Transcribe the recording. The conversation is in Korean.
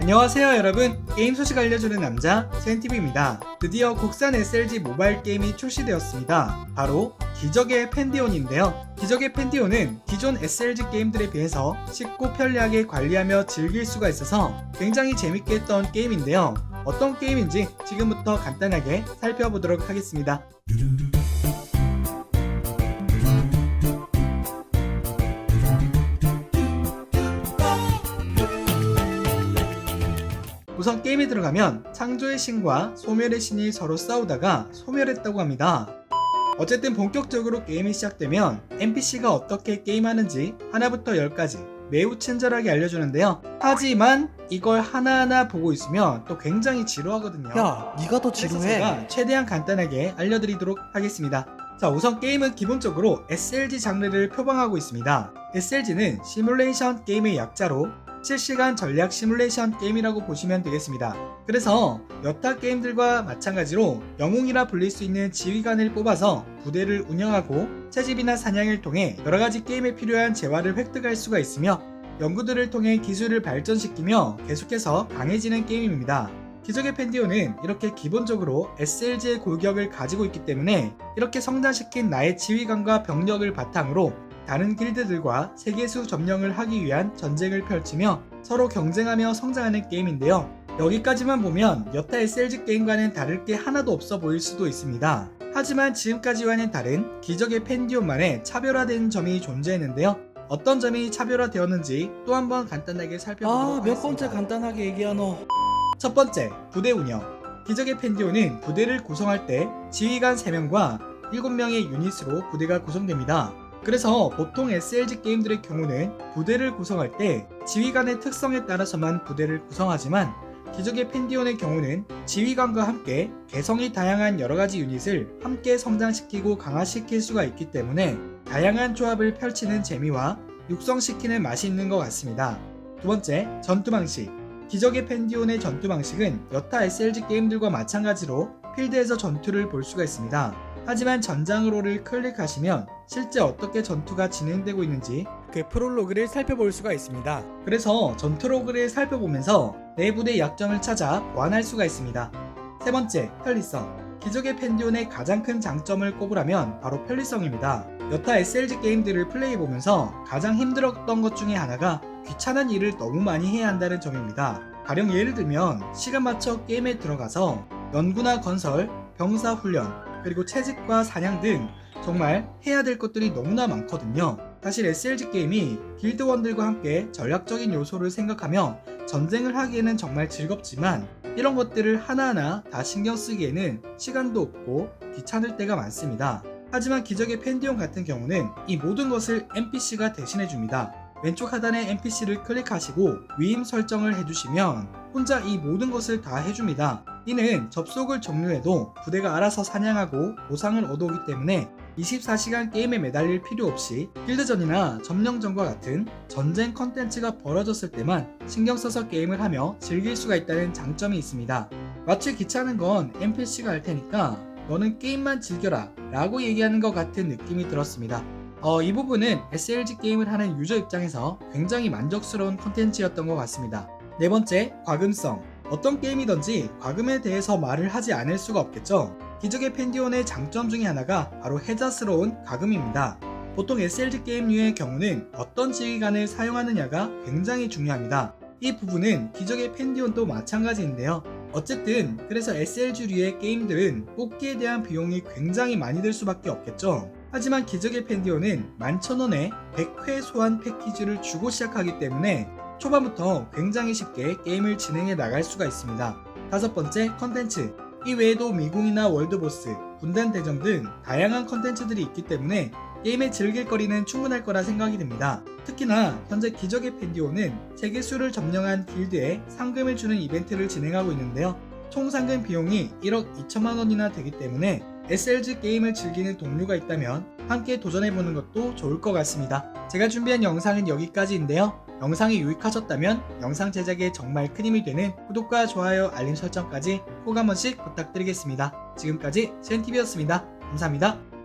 안녕하세요 여러분. 게임 소식 알려주는 남자 젠티비입니다. 드디어 국산 SLG 모바일 게임이 출시되었습니다. 바로 기적의 펜디온인데요. 기적의 펜디온은 기존 SLG 게임들에 비해서 쉽고 편리하게 관리하며 즐길 수가 있어서 굉장히 재밌게 했던 게임인데요. 어떤 게임인지 지금부터 간단하게 살펴보도록 하겠습니다 우선 게임에 들어가면 창조의 신과 소멸의 신이 서로 싸우다가 소멸했다고 합니다. 어쨌든 본격적으로 게임이 시작되면 NPC가 어떻게 게임하는지 하나부터 열까지 매우 친절하게 알려주는데요. 하지만 이걸 하나하나 보고 있으면 또 굉장히 지루하거든요. 야, 네가 더 그래서 지루해. 제가 최대한 간단하게 알려드리도록 하겠습니다. 자, 우선 게임은 기본적으로 SLG 장르를 표방하고 있습니다. SLG는 시뮬레이션 게임의 약자로 실시간 전략 시뮬레이션 게임이라고 보시면 되겠습니다. 그래서 여타 게임들과 마찬가지로 영웅이라 불릴 수 있는 지휘관을 뽑아서 부대를 운영하고 채집이나 사냥을 통해 여러가지 게임에 필요한 재화를 획득할 수가 있으며 연구들을 통해 기술을 발전시키며 계속해서 강해지는 게임입니다. 기적의 펜디오는 이렇게 기본적으로 SLG의 골격을 가지고 있기 때문에 이렇게 성장시킨 나의 지휘관과 병력을 바탕으로 다른 길드들과 세계수 점령을 하기 위한 전쟁을 펼치며 서로 경쟁하며 성장하는 게임인데요. 여기까지만 보면 여타 SLG 게임과는 다를 게 하나도 없어 보일 수도 있습니다. 하지만 지금까지와는 다른 기적의 펜디온만의 차별화된 점이 존재했는데요. 어떤 점이 차별화되었는지 또 한번 간단하게 살펴보도록 아, 하겠습니다. 몇 번째 간단하게 얘기하노. 첫 번째, 부대 운영. 기적의 펜디오는 부대를 구성할 때 지휘관 3명과 7명의 유닛으로 부대가 구성됩니다. 그래서 보통 SLG 게임들의 경우는 부대를 구성할 때 지휘관의 특성에 따라서만 부대를 구성하지만 기적의 펜디온의 경우는 지휘관과 함께 개성이 다양한 여러가지 유닛을 함께 성장시키고 강화시킬 수가 있기 때문에 다양한 조합을 펼치는 재미와 육성시키는 맛이 있는 것 같습니다. 두 번째, 전투 방식. 기적의 펜디온의 전투 방식은 여타 SLG 게임들과 마찬가지로 필드에서 전투를 볼 수가 있습니다. 하지만 전장으로를 클릭하시면 실제 어떻게 전투가 진행되고 있는지 그 프롤로그를 살펴볼 수가 있습니다. 그래서 전투로그를 살펴보면서 내부의 약점을 찾아 보완할 수가 있습니다. 세 번째, 편리성. 기적의 펜디온의 가장 큰 장점을 꼽으라면 바로 편리성입니다. 여타 SLG 게임들을 플레이해보면서 가장 힘들었던 것 중에 하나가 귀찮은 일을 너무 많이 해야 한다는 점입니다. 가령 예를 들면 시간 맞춰 게임에 들어가서 연구나 건설, 병사 훈련, 그리고 채집과 사냥 등 정말 해야 될 것들이 너무나 많거든요. 사실 SLG 게임이 길드원들과 함께 전략적인 요소를 생각하며 전쟁을 하기에는 정말 즐겁지만 이런 것들을 하나하나 다 신경 쓰기에는 시간도 없고 귀찮을 때가 많습니다. 하지만 기적의 펜디온 같은 경우는 이 모든 것을 NPC가 대신해 줍니다. 왼쪽 하단에 NPC를 클릭하시고 위임 설정을 해주시면 혼자 이 모든 것을 다 해줍니다. 이는 접속을 종료해도 부대가 알아서 사냥하고 보상을 얻어오기 때문에 24시간 게임에 매달릴 필요 없이 필드전이나 점령전과 같은 전쟁 컨텐츠가 벌어졌을 때만 신경 써서 게임을 하며 즐길 수가 있다는 장점이 있습니다. 마치 귀찮은 건 NPC가 할 테니까 너는 게임만 즐겨라 라고 얘기하는 것 같은 느낌이 들었습니다. 어, 이 부분은 SLG 게임을 하는 유저 입장에서 굉장히 만족스러운 컨텐츠였던 것 같습니다. 네 번째, 과금성. 어떤 게임이든지 과금에 대해서 말을 하지 않을 수가 없겠죠. 기적의 펜디온의 장점 중에 하나가 바로 해자스러운 과금입니다. 보통 SLG 게임류의 경우는 어떤 지휘관을 사용하느냐가 굉장히 중요합니다. 이 부분은 기적의 펜디온도 마찬가지인데요. 어쨌든 그래서 SLG류의 게임들은 뽑기에 대한 비용이 굉장히 많이 들 수밖에 없겠죠. 하지만 기적의 펜디온은 11,000원에 100회 소환 패키지를 주고 시작하기 때문에 초반부터 굉장히 쉽게 게임을 진행해 나갈 수가 있습니다. 다섯 번째 컨텐츠. 이 외에도 미궁이나 월드보스, 군단 대전 등 다양한 컨텐츠들이 있기 때문에 게임에 즐길 거리는 충분할 거라 생각이 듭니다. 특히나 현재 기적의 펜디오는 세계수를 점령한 길드에 상금을 주는 이벤트를 진행하고 있는데요. 총 상금 비용이 1억 2천만 원이나 되기 때문에 SLG 게임을 즐기는 동료가 있다면 함께 도전해보는 것도 좋을 것 같습니다. 제가 준비한 영상은 여기까지인데요. 영상이 유익하셨다면 영상 제작에 정말 큰 힘이 되는 구독과 좋아요, 알림 설정까지 꼭 한 번씩 부탁드리겠습니다. 지금까지 CNTV였습니다. 감사합니다.